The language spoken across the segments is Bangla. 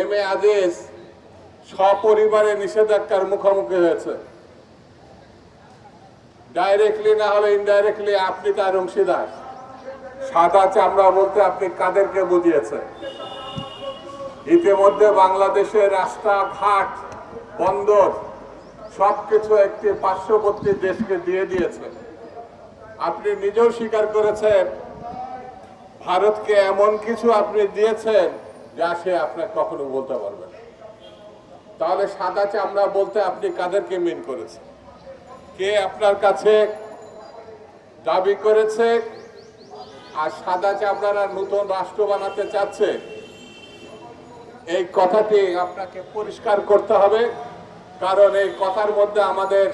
এম এ আজিজ সপরিবারে নিষেধাজ্ঞার মুখোমুখি হয়েছে। ডাইরেক্টলি না হলে ইনডাইরেক্টলি আপনি তার অংশীদার। সাদা চামড়া বলতে আপনি কাদেরকে বুঝিয়েছে ইতিমধ্যে বাংলাদেশের রাস্তাঘাট বন্দর সবকিছু একটি পার্শ্ববর্তী দেশকে দিয়ে দিয়েছে। আপনি নিজেও স্বীকার করেছেন, ভারতকে এমন কিছু আপনি দিয়েছেন যা সে আপনার কখনো বলতে পারবে না। তাহলে সাদা চামড়া বলতে আপনি কাদেরকে মিন করেছেন? কে আপনার কাছে দাবি করেছে? আর সাদা চামড়ারা নতুন রাষ্ট্র বানাতে চাচ্ছে? এই কথাটি আপনাকে পরিষ্কার করতে হবে, কারণ এই কথার মধ্যে আমাদের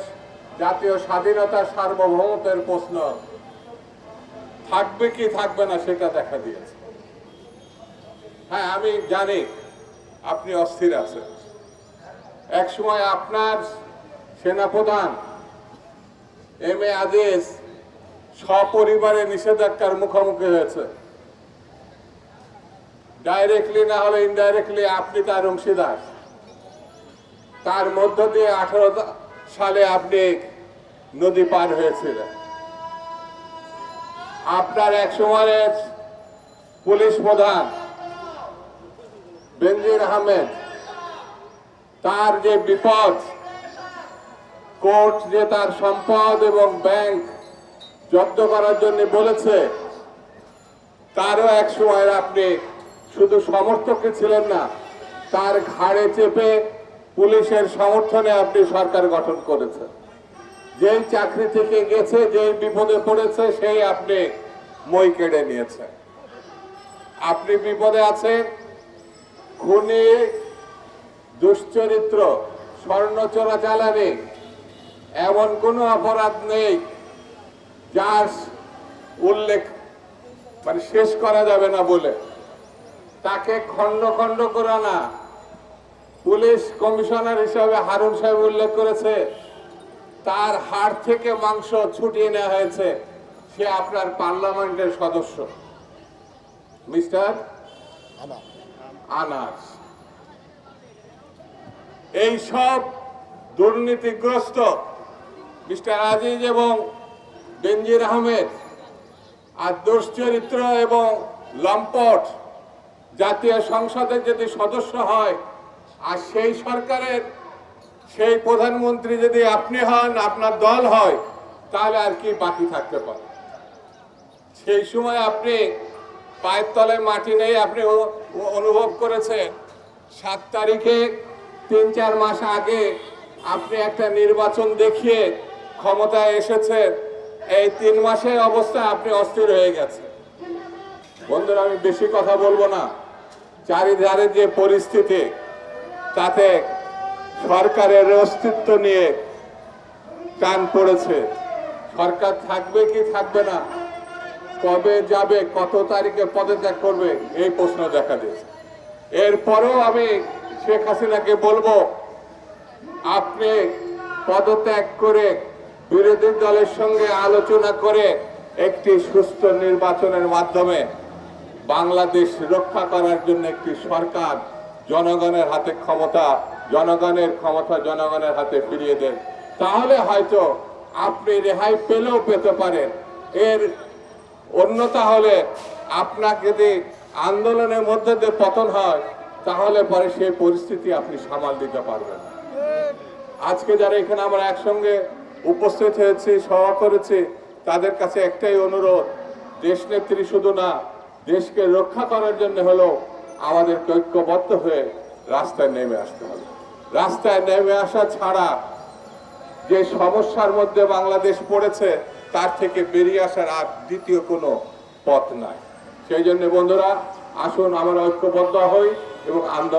জাতীয় স্বাধীনতা সার্বভৌমত্বের প্রশ্ন থাকবে কি থাকবে না সেটা দেখা দিয়েছে। হ্যাঁ আমি জানি আপনি অস্থির আছেন। এক সময় আপনার সেনাপ্রধান এম এ আজিজ সপরিবারে নিষেধাজ্ঞার মুখোমুখি হয়েছে। ডাইরেক্টলি না হলে ইনডাইরেক্টলি আপনি তার অংশীদার। তার মধ্য দিয়ে আঠারো সালে আপনি নদী পার হয়েছিলেন। আপনার এক সময়ের পুলিশ প্রধান বেনজির আহমেদ, তার যে বিপদ, কোর্ট যে তার সম্পদ এবং ব্যাংক জব্দ করার জন্য বলেছে, তারও এক সময় আপনি শুধু সমর্থকই ছিলেন না, তার ঘাড়ে চেপে পুলিশের সমর্থনে আপনি সরকার গঠন করেছেন। যেই চাকরি থেকে গেছে, যেই বিপদে পড়েছে, সেই আপনি মই কেড়ে নিয়েছেন। আপনি বিপদে আছেন খুনি, দুশ্চরিত্র স্বর্ণ চোরাচালানি এমন কোনো অপরাধ নেই যার উল্লেখ মানে শেষ করা যাবে না বলে। তাকে খণ্ড খণ্ড করা না। পুলিশ কমিশনার হিসাবে হারুন সাহেব উল্লেখ করেছে, তার হাড় থেকে মাংস ছুটিয়ে নেওয়া হয়েছে। সে আপনার পার্লামেন্টের সদস্য। মিস্টার? আনাস এই সব দুর্নীতিগ্রস্ত মিস্টার আজিজ এবং বেনজির আহমেদ আর দুশ্চরিত্র এবং লম্পট জাতীয় সংসদের যদি সদস্য হয়, আর সেই সরকারের সেই প্রধানমন্ত্রী যদি আপনি হন, আপনার দল হয়, তাহলে আর কি বাকি থাকতে পারে? সেই সময় আপনি পায়ের তলায় মাটি নেই, আপনি অনুভব করেছেন। সাত তারিখে, তিন, চার মাস আগে আপনি একটা নির্বাচন দেখিয়ে ক্ষমতায় এসেছেন। এই তিন মাসের অবস্থা আপনি অস্থির হয়ে গেছে বন্ধুরা, আমি বেশি কথা বলব না। চারিধারে যে পরিস্থিতি, তাতে সরকারের অস্তিত্ব নিয়ে টান পড়েছে। সরকার থাকবে কি থাকবে না কবে যাবে, কত তারিখে পদত্যাগ করবে, এই প্রশ্ন দেখা দিয়েছে। এরপরেও আমি শেখ হাসিনাকে বলব, আপনি পদত্যাগ করে বিরোধী দলের সঙ্গে আলোচনা করে একটি সুস্থ নির্বাচনের মাধ্যমে বাংলাদেশ রক্ষা করার জন্য একটি সরকার জনগণের হাতে ক্ষমতা, জনগণের ক্ষমতা জনগণের হাতে ফিরিয়ে দেন। তাহলে হয়তো আপনি রেহাই পেলেও পেতে পারেন। এর অন্যতা হলে আপনাকে যদি আন্দোলনের মধ্যে দিয়ে পতন হয়, তাহলে পরে সেই পরিস্থিতি আপনি সামাল দিতে পারবেন। আজকে যারা এখানে আমরা একসঙ্গে উপস্থিত হয়েছি, সভা করেছি, তাদের কাছে একটাই অনুরোধ দেশ নেত্রী শুধু না, দেশকে রক্ষা করার জন্য হলো আমাদের ঐক্যবদ্ধ হয়ে রাস্তায় নেমে আসতে হবে। রাস্তায় নেমে আসা ছাড়া যে সমস্যার মধ্যে বাংলাদেশ পড়েছে তার থেকে বেরিয়ে আসার আর দ্বিতীয় কোনো পথ নাই। সেই জন্য বন্ধুরা, আসুন, আমরা ঐক্যবদ্ধ হই এবং আন্দোলন